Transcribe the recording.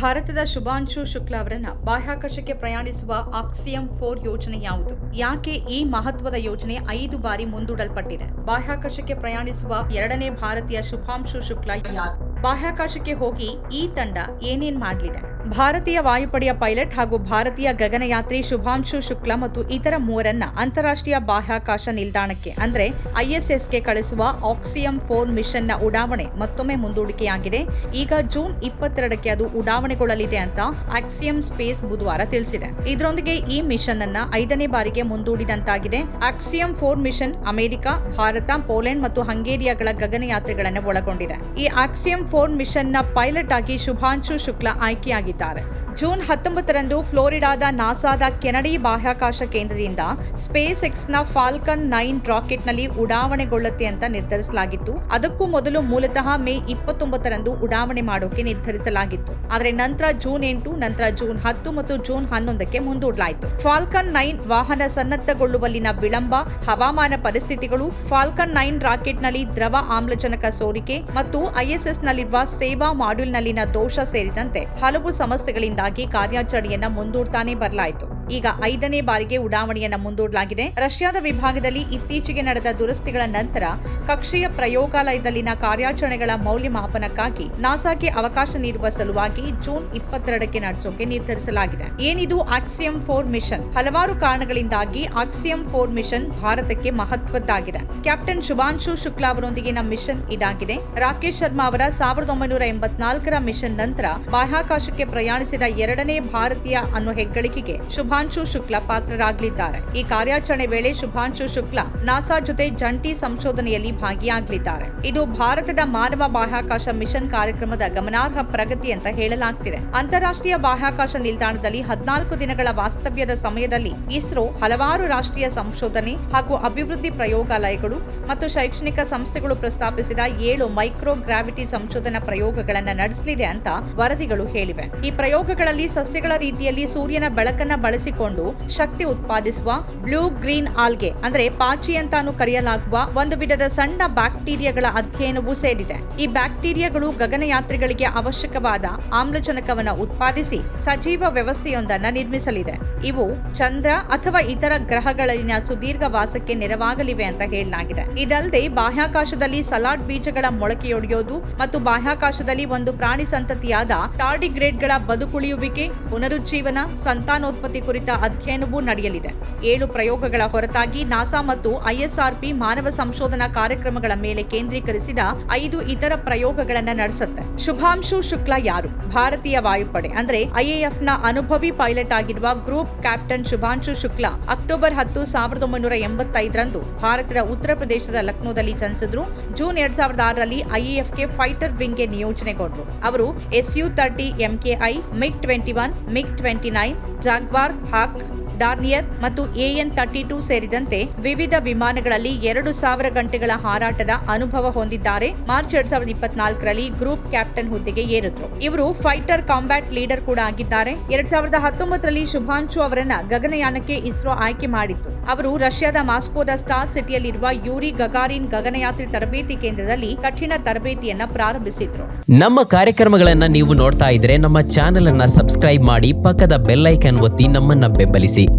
ಭಾರತದ ಶುಭಾಂಶು ಶುಕ್ಲಾ ಅವರನ್ನ ಬಾಹ್ಯಾಕಾಶಕ್ಕೆ ಪ್ರಯಾಣಿಸುವ ಆಕ್ಸಿಯಂ ಫೋರ್ ಯೋಜನೆ ಯಾವುದು? ಯಾಕೆ ಈ ಮಹತ್ವದ ಯೋಜನೆ ಐದು ಬಾರಿ ಮುಂದೂಡಲ್ಪಟ್ಟಿದೆ? ಬಾಹ್ಯಾಕಾಶಕ್ಕೆ ಪ್ರಯಾಣಿಸುವ ಎರಡನೇ ಭಾರತೀಯ ಶುಭಾಂಶು ಶುಕ್ಲಾ ಯಾರು? ಬಾಹ್ಯಾಕಾಶಕ್ಕೆ ಹೋಗಿ ಈ ತಂಡ ಏನೇನ್ ಮಾಡಲಿದೆ? ಭಾರತೀಯ ವಾಯುಪಡೆಯ ಪೈಲಟ್ ಹಾಗೂ ಭಾರತೀಯ ಗಗನಯಾತ್ರಿ ಶುಭಾಂಶು ಶುಕ್ಲ ಮತ್ತು ಇತರ ಮೂವರನ್ನ ಅಂತಾರಾಷ್ಟ್ರೀಯ ಬಾಹ್ಯಾಕಾಶ ನಿಲ್ದಾಣಕ್ಕೆ, ಅಂದ್ರೆ ಐಎಸ್ಎಸ್ಗೆ ಕಳಿಸುವ ಆಕ್ಸಿಯಂ ಫೋರ್ ಮಿಷನ್ನ ಉಡಾವಣೆ ಮತ್ತೊಮ್ಮೆ ಮುಂದೂಡಿಕೆಯಾಗಿದೆ. ಈಗ ಜೂನ್ ಇಪ್ಪತ್ತೆರಡಕ್ಕೆ ಅದು ಉಡಾವಣೆಗೊಳ್ಳಲಿದೆ ಅಂತ ಆಕ್ಸಿಯಂ ಸ್ಪೇಸ್ ಬುಧವಾರ ತಿಳಿಸಿದೆ. ಇದರೊಂದಿಗೆ ಈ ಮಿಷನ್ ಅನ್ನ ಐದನೇ ಬಾರಿಗೆ ಮುಂದೂಡಿದಂತಾಗಿದೆ. Axiom four mission America, Bharat, Poland ಮತ್ತು ಹಂಗೇರಿಯಾಗಳ ಗಗನಯಾತ್ರೆಗಳನ್ನು ಒಳಗೊಂಡಿದೆ. ಈ ಆಕ್ಸಿಯಂ ಫೋರ್ ಮಿಷನ್ನ ಪೈಲಟ್ ಆಗಿ ಶುಭಾಂಶು ಶುಕ್ಲಾ ಆಯ್ಕೆಯಾಗಿದ್ದಾರೆ. ಜೂನ್ ಹತ್ತೊಂಬತ್ತರಂದು ಫ್ಲೋರಿಡಾದ ನಾಸಾದ ಕೆನಡಿ ಬಾಹ್ಯಾಕಾಶ ಕೇಂದ್ರದಿಂದ ಸ್ಪೇಸ್ ಎಕ್ಸ್ನ ಫಾಲ್ಕನ್ ನೈನ್ ರಾಕೆಟ್ನಲ್ಲಿ ಉಡಾವಣೆಗೊಳ್ಳುತ್ತೆ ಅಂತ ನಿರ್ಧರಿಸಲಾಗಿತ್ತು. ಅದಕ್ಕೂ ಮೊದಲು ಮೂಲತಃ ಮೇ ಇಪ್ಪತ್ತೊಂಬತ್ತರಂದು ಉಡಾವಣೆ ಮಾಡೋಕೆ ನಿರ್ಧರಿಸಲಾಗಿತ್ತು. ಆದರೆ ನಂತರ ಜೂನ್ ಎಂಟು, ನಂತರ ಜೂನ್ ಹತ್ತು ಮತ್ತು ಜೂನ್ ಹನ್ನೊಂದಕ್ಕೆ ಮುಂದೂಡಲಾಯಿತು. ಫಾಲ್ಕನ್ ನೈನ್ ವಾಹನ ಸನ್ನದ್ಧಗೊಳ್ಳುವಲ್ಲಿನ ವಿಳಂಬ, ಹವಾಮಾನ ಪರಿಸ್ಥಿತಿಗಳು, ಫಾಲ್ಕನ್ ನೈನ್ ರಾಕೆಟ್ನಲ್ಲಿ ದ್ರವ ಆಮ್ಲಜನಕ ಸೋರಿಕೆ ಮತ್ತು ಐಎಸ್ಎಸ್ನಲ್ಲಿರುವ ಸೇವಾ ಮಾಡ್ಯೂಲ್ನಲ್ಲಿನ ದೋಷ ಸೇರಿದಂತೆ ಹಲವು ಸಮಸ್ಯೆಗಳಿಂದಾಗಿ ಕಾರ್ಯಾಚರಣೆಯನ್ನ ಮುಂದೂಡ್ತಾನೆ ಬರಲಾಯಿತು. ಈಗ ಐದನೇ ಬಾರಿಗೆ ಉಡಾವಣೆಯನ್ನು ಮುಂದೂಡಲಾಗಿದೆ. ರಷ್ಯಾದ ವಿಭಾಗದಲ್ಲಿ ಇತ್ತೀಚೆಗೆ ನಡೆದ ದುರಸ್ತಿಗಳ ನಂತರ ಕಕ್ಷೆಯ ಪ್ರಯೋಗಾಲಯದಲ್ಲಿನ ಕಾರ್ಯಾಚರಣೆಗಳ ಮೌಲ್ಯಮಾಪನಕ್ಕಾಗಿ ನಾಸಾಗೆ ಅವಕಾಶ ನೀಡುವ ಸಲುವಾಗಿ ಜೂನ್ ಇಪ್ಪತ್ತೆರಡಕ್ಕೆ ನಡೆಸೋಕೆ ನಿರ್ಧರಿಸಲಾಗಿದೆ. ಏನಿದು ಆಕ್ಸಿಯಂ ಫೋರ್ ಮಿಷನ್? ಹಲವಾರು ಕಾರಣಗಳಿಂದಾಗಿ ಆಕ್ಸಿಯಂ ಫೋರ್ ಮಿಷನ್ ಭಾರತಕ್ಕೆ ಮಹತ್ವದ್ದಾಗಿದೆ. ಕ್ಯಾಪ್ಟನ್ ಶುಭಾಂಶು ಶುಕ್ಲಾ ಅವರೊಂದಿಗಿನ ಮಿಷನ್ ಇದಾಗಿದೆ. ರಾಕೇಶ್ ಶರ್ಮಾ ಅವರ ಸಾವಿರದ ಒಂಬೈನೂರ ಎಂಬತ್ನಾಲ್ಕರ ಮಿಷನ್ ನಂತರ ಬಾಹ್ಯಾಕಾಶಕ್ಕೆ ಪ್ರಯಾಣಿಸಿದ ಎರಡನೇ ಭಾರತೀಯ ಅನ್ನೋ ಹೆಗ್ಗಳಿಕೆಗೆ ಶುಭಾಂಶು ಶುಕ್ಲಾ ಪಾತ್ರರಾಗಲಿದ್ದಾರೆ. ಈ ಕಾರ್ಯಾಚರಣೆ ವೇಳೆ ಶುಭಾಂಶು ಶುಕ್ಲಾ ನಾಸಾ ಜೊತೆ ಜಂಟಿ ಸಂಶೋಧನೆಯಲ್ಲಿ ಭಾಗಿಯಾಗಲಿದ್ದಾರೆ. ಇದು ಭಾರತದ ಮಾನವ ಬಾಹ್ಯಾಕಾಶ ಮಿಷನ್ ಕಾರ್ಯಕ್ರಮದ ಗಮನಾರ್ಹ ಪ್ರಗತಿ ಅಂತ ಹೇಳಲಾಗ್ತಿದೆ. ಅಂತಾರಾಷ್ಟ್ರೀಯ ಬಾಹ್ಯಾಕಾಶ ನಿಲ್ದಾಣದಲ್ಲಿ ಹದಿನಾಲ್ಕು ದಿನಗಳ ವಾಸ್ತವ್ಯದ ಸಮಯದಲ್ಲಿ ಇಸ್ರೋ ಹಲವಾರು ರಾಷ್ಟ್ರೀಯ ಸಂಶೋಧನೆ ಹಾಗೂ ಅಭಿವೃದ್ಧಿ ಪ್ರಯೋಗಾಲಯಗಳು ಮತ್ತು ಶೈಕ್ಷಣಿಕ ಸಂಸ್ಥೆಗಳು ಪ್ರಸ್ತಾಪಿಸಿದ ಏಳು ಮೈಕ್ರೋ ಗ್ರಾವಿಟಿ ಸಂಶೋಧನಾ ಪ್ರಯೋಗಗಳನ್ನು ನಡೆಸಲಿದೆ ಅಂತ ವರದಿಗಳು ಹೇಳಿವೆ. ಈ ಪ್ರಯೋಗಗಳಲ್ಲಿ ಸಸ್ಯಗಳ ರೀತಿಯಲ್ಲಿ ಸೂರ್ಯನ ಬೆಳಕನ್ನ ಬಳಸಿಕೊಂಡು ಶಕ್ತಿ ಉತ್ಪಾದಿಸುವ ಬ್ಲೂ ಗ್ರೀನ್ ಆಲ್ಗೆ, ಅಂದ್ರೆ ಪಾಚಿ ಅಂತಾನು ಕರೆಯಲಾಗುವ ಒಂದು ವಿಧದ ಸಣ್ಣ ಬ್ಯಾಕ್ಟೀರಿಯಾಗಳ ಅಧ್ಯಯನವೂ ಸೇರಿದೆ. ಈ ಬ್ಯಾಕ್ಟೀರಿಯಾಗಳು ಗಗನಯಾತ್ರಿಗಳಿಗೆ ಅವಶ್ಯಕವಾದ ಆಮ್ಲಜನಕವನ್ನು ಉತ್ಪಾದಿಸಿ ಸಜೀವ ವ್ಯವಸ್ಥೆಯೊಂದನ್ನ ನಿರ್ಮಿಸಲಿದೆ. ಇವು ಚಂದ್ರ ಅಥವಾ ಇತರ ಗ್ರಹಗಳಲ್ಲಿನ ಸುದೀರ್ಘ ವಾಸಕ್ಕೆ ನೆರವಾಗಲಿವೆ ಅಂತ ಹೇಳಲಾಗಿದೆ. ಇದಲ್ಲದೆ ಬಾಹ್ಯಾಕಾಶದಲ್ಲಿ ಸಲಾಡ್ ಬೀಜಗಳ ಮೊಳಕೆಯೊಡೆಯೋದು ಮತ್ತು ಬಾಹ್ಯಾಕಾಶದಲ್ಲಿ ಒಂದು ಪ್ರಾಣಿ ಸಂತತಿಯಾದ ಟಾರ್ಡಿಗ್ರೇಡ್ಗಳ ಬದುಕುಳಿಯುವಿಕೆ, ಪುನರುಜ್ಜೀವನ, ಸಂತಾನೋತ್ಪತ್ತಿ ಕುರಿತ ಅಧ್ಯಯನವೂ ನಡೆಯಲಿದೆ. ಏಳು ಪ್ರಯೋಗಗಳ ಹೊರತಾಗಿ ನಾಸಾ ಮತ್ತು ಐಎಸ್ಆರ್ಪಿ ಮಾನವ ಸಂಶೋಧನಾ ಕಾರ್ಯಕ್ರಮಗಳ ಮೇಲೆ ಕೇಂದ್ರೀಕರಿಸಿದ ಐದು ಇತರ ಪ್ರಯೋಗಗಳನ್ನು ನಡೆಸುತ್ತೆ. ಶುಭಾಂಶು ಶುಕ್ಲಾ ಯಾರು? ಭಾರತೀಯ ವಾಯುಪಡೆ, ಅಂದ್ರೆ ಐಎಎಫ್ನ ಅನುಭವಿ ಪೈಲಟ್ ಆಗಿರುವ group captain Shubhanshu Shukla October ಹತ್ತು ಸಾವಿರದ ಒಂಬೈನೂರ ಎಂಬತ್ತೈದರಂದು ಭಾರತದ ಉತ್ತರ ಪ್ರದೇಶದ ಲಕ್ನೋದಲ್ಲಿ ಜನಿಸಿದ್ರು. ಜೂನ್ ಎರಡ್ ಸಾವಿರದ ಆರರಲ್ಲಿ ಐಎಎಫ್ಗೆ ಫೈಟರ್ ವಿಂಗ್ಗೆ ನಿಯೋಜನೆಗೊಂಡರು. ಅವರು SU thirty MKI MiG twenty one, MiG twenty nine Jaguar, Hawk, Dornier ಮತ್ತು ಎಎನ್ ಥರ್ಟಿ ಟೂ ಸೇರಿದಂತೆ ವಿವಿಧ ವಿಮಾನಗಳಲ್ಲಿ ಎರಡು ಸಾವಿರ ಗಂಟೆಗಳ ಹಾರಾಟದ ಅನುಭವ ಹೊಂದಿದ್ದಾರೆ. ಮಾರ್ಚ್ ಎರಡ್ ಸಾವಿರದ ಇಪ್ಪತ್ನಾಲ್ಕರಲ್ಲಿ ಗ್ರೂಪ್ ಕ್ಯಾಪ್ಟನ್ ಹುದ್ದೆಗೆ ಏರಿದ್ರು. ಇವರು ಫೈಟರ್ ಕಾಂಬ್ಯಾಟ್ ಲೀಡರ್ ಕೂಡ ಆಗಿದ್ದಾರೆ. ಎರಡ್ ಸಾವಿರದ ಹತ್ತೊಂಬತ್ತರಲ್ಲಿ ಶುಭಾಂಶು ಅವರನ್ನ ಗಗನಯಾನಕ್ಕೆ ಇಸ್ರೋ ಆಯ್ಕೆ ಮಾಡಿತ್ತು. ಅವರು ರಷ್ಯಾದ ಮಾಸ್ಕೋದ ಸ್ಟಾರ್ ಸಿಟಿಯಲ್ಲಿರುವ ಯೂರಿ ಗಗಾರಿನ್ ಗಗನಯಾತ್ರಿ ತರಬೇತಿ ಕೇಂದ್ರದಲ್ಲಿ ಕಠಿಣ ತರಬೇತಿಯನ್ನ ಪ್ರಾರಂಭಿಸಿದ್ರು. ನಮ್ಮ ಕಾರ್ಯಕ್ರಮಗಳನ್ನ ನೀವು ನೋಡ್ತಾ ಇದ್ರೆ ನಮ್ಮ ಚಾನೆಲ್ ಅನ್ನ ಸಬ್ಸ್ಕ್ರೈಬ್ ಮಾಡಿ ಪಕ್ಕದ ಬೆಲ್ ಒತ್ತಿ ನಮ್ಮನ್ನ ಬೆಂಬಲಿಸಿ.